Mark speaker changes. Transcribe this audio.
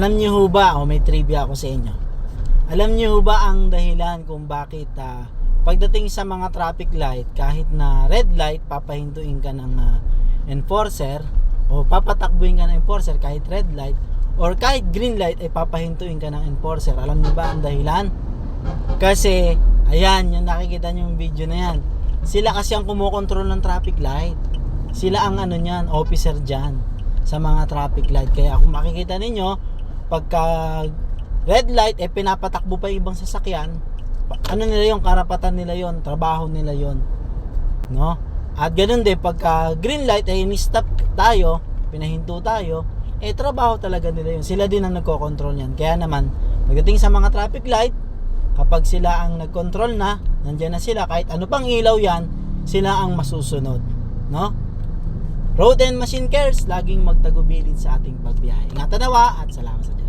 Speaker 1: Alam niyo ho ba, o may trivia ako sa inyo. Alam niyo ho ba ang dahilan kung bakit ah, pagdating sa mga traffic light, kahit na red light, papahintuin ka ng ah, enforcer o papatakbuhin ka ng enforcer kahit red light or kahit green light ay papahintuin ka ng enforcer. Alam niyo ba ang dahilan? Kasi, ayan, yung nakikita niyo yung video na yan. Sila kasi ang kumokontrol ng traffic light. Sila ang ano niyan, officer dyan sa mga traffic light. Kaya kung makikita ninyo, pagka red light, eh pinapatakbo pa ibang sasakyan. Ano nila yung karapatan nila yon trabaho nila yon No? At ganun din, pagka green light, eh in-stop tayo, pinahinto tayo, eh trabaho talaga nila yun. Sila din ang nagko-control yan. Kaya naman, pagdating sa mga traffic light, kapag sila ang nag-control na, nandiyan na sila, kahit ano pang ilaw yan, sila ang masusunod. No? Road and Machine Cares, laging magtagubilid sa ating pagbiyahe. Ingatan nawa at salamat.